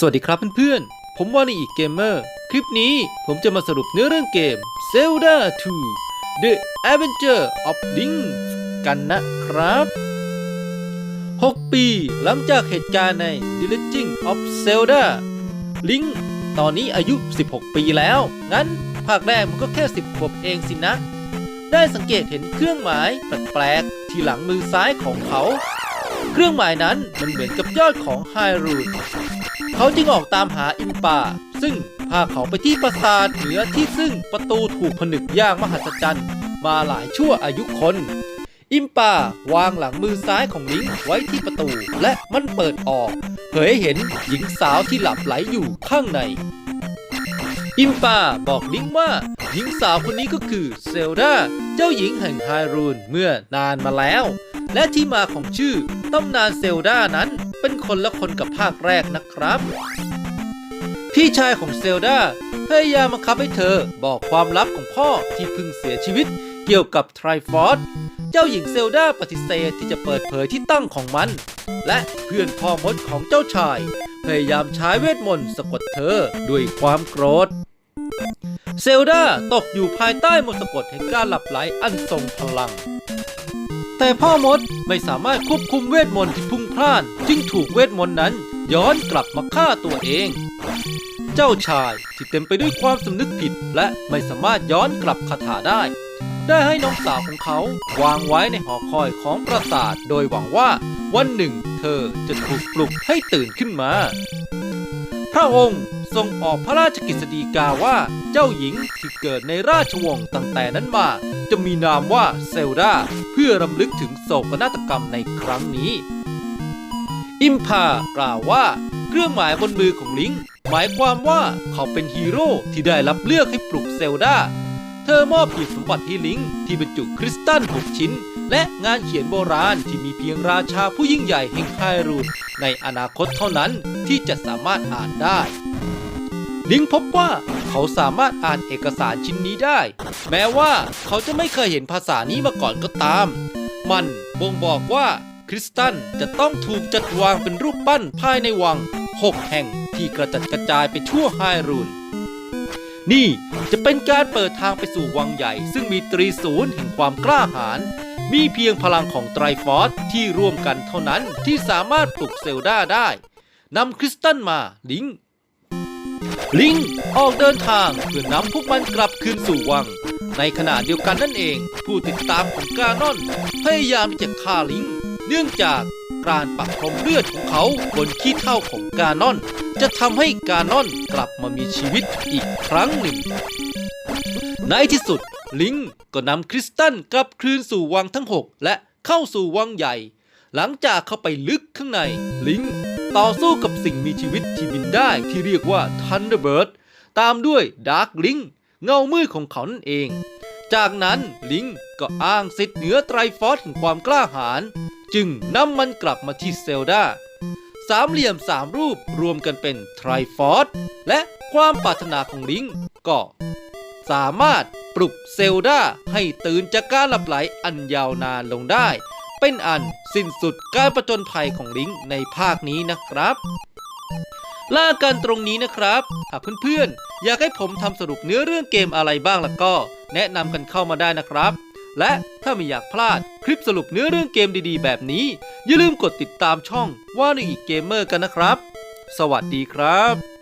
สวัสดีครับเพื่อนๆ ผมวาในอีกเกมเมอร์ คลิปนี้ผมจะมาสรุปเนื้อเรื่องเกม Zelda 2 The Adventure of Link กันนะครับ 6 ปีหลังจากเหตุการณ์ใน The Legend of Zelda Link ตอนนี้อายุ 16 ปีแล้ว งั้นภาคแรกมันก็แค่ 10ขวบเองสินะ ได้สังเกตเห็นเครื่องหมายแปลกๆ ที่หลังมือซ้ายของเขา เครื่องหมายนั้นมันเหมือนกับยอดของไฮรูน เขาจึงออกตามหาอิมปาซึ่งพาเขาไปที่ปราสาทเหนือที่ซึ่งประตูถูกผนึกอย่างมหัศจรรย์ มาหลายชั่วอายุคน อิมปาวางหลังมือซ้ายของลิงไว้ที่ประตูและมันเปิดออก เผยให้เห็นหญิงสาวที่หลับไหลอยู่ข้างใน อิมปาบอกลิงว่าหญิงสาวคนนี้ก็คือเซลดาเจ้าหญิงแห่งไฮรูนเมื่อนานมาแล้ว และที่มาของชื่อตำนานเซลดานั้นเป็นคนละคนกับภาคแรกนะครับ พี่ชายของเซลดาพยายามบังคับให้เธอบอกความลับของพ่อที่เพิ่งเสียชีวิตเกี่ยวกับไทรฟอร์ดเจ้าหญิงเซลดาปฏิเสธที่จะเปิดเผยที่ตั้งของมัน และเพื่อนพ่อมดของเจ้าชาย พยายามใช้เวทมนต์สะกดเธอด้วยความโกรธ เซลดาตกอยู่ภายใต้มนต์สะกดแห่งการหลับไหลอันทรงพลัง แต่พ่อมดไม่สามารถควบคุมเวทมนต์ที่พุ่งพล่าน จึงถูกเวทมนต์นั้นย้อนกลับมาฆ่าตัวเอง เจ้าชายที่เต็มไปด้วยความสำนึกผิด และไม่สามารถย้อนกลับคาถาได้ ได้ให้น้องสาวของเขาวางไว้ในหอคอยของปราสาท โดยหวังว่าวันหนึ่ง เธอจะถูกปลุกให้ตื่นขึ้นมา พระองค์ ทรงออกพระราชกฤษฎีกาว่าเจ้าหญิงที่เกิดในราชวงศ์ตั้งแต่นั้นมา จะมีนามว่าเซลดาเพื่อรำลึกถึงโศกนาฏกรรมในครั้งนี้ อิมพากล่าวว่า เครื่องหมายบนมือของลิงหมายความว่าเขาเป็นฮีโร่ที่ได้รับเลือกให้ปลุกเซลดาเธอมอบหีบสมบัติให้ลิงที่บรรจุคริสตัล6ชิ้น และงานเขียนโบราณที่มีเพียงราชาผู้ยิ่งใหญ่แห่งไฮรูนในอนาคตเท่านั้นที่จะสามารถอ่านได้ ลิงพบว่าเขาสามารถอ่านเอกสารชิ้นนี้ได้ แม้ว่าเขาจะไม่เคยเห็นภาษานี้มาก่อนก็ตาม มันบ่งบอกว่าคริสตัลจะต้องถูกจัดวางเป็นรูปปั้นภายในวัง 6 แห่งที่กระจัดกระจายไปทั่วไฮรูนนี่จะเป็นการเปิดทางไปสู่วังใหญ่ ซึ่งมีตรีศูนย์แห่งความกล้าหาญมีเพียงพลังของไตรฟอสที่ร่วมกันเท่านั้นที่สามารถปลุกเซลดาได้นำคริสตัลมาลิง ลิงออกเดินทางเพื่อนำพวกมันกลับคืนสู่วัง ในขณะเดียวกันนั่นเอง ผู้ติดตามของกานอนพยายามที่จะฆ่าลิง เนื่องจากการปักพรมเลือดของเขาบนขี้เท่าของกานอน จะทำให้กานอนกลับมามีชีวิตอีกครั้งหนึ่ง ในที่สุดลิงก็นำคริสตัลกลับคืนสู่วังทั้ง 6 และเข้าสู่วังใหญ่ หลังจากเข้าไปลึกข้างใน ลิง ต่อสู้กับสิ่งมีชีวิตที่บินได้ที่เรียกว่า Thunderbird ตามด้วย Dark Link เงามืดของเขานั่นเอง จากนั้นลิงก็อ้างสิทธิ์เหนือไตรฟอสแห่งความกล้าหาญจึงนำมันกลับมาที่เซลดาสามเหลี่ยมสามรูปรวมกันเป็นไตรฟอสและความปรารถนาของลิงก็สามารถปลุกเซลดาให้ตื่นจากการหลับไหลอันยาวนานลงได้ เป็นอันสิ้นสุดการประจนภัยของลิงในภาคนี้นะครับล่ากันตรงนี้นะครับ หากเพื่อนๆ อยากให้ผมทำสรุปเนื้อเรื่องเกมอะไรบ้างล่ะก็ แนะนำกันเข้ามาได้นะครับ และถ้าไม่อยากพลาดคลิปสรุปเนื้อเรื่องเกมดีๆ แบบนี้ อย่าลืมกดติดตามช่องว่าในอีกเกมเมอร์กันนะครับ สวัสดีครับ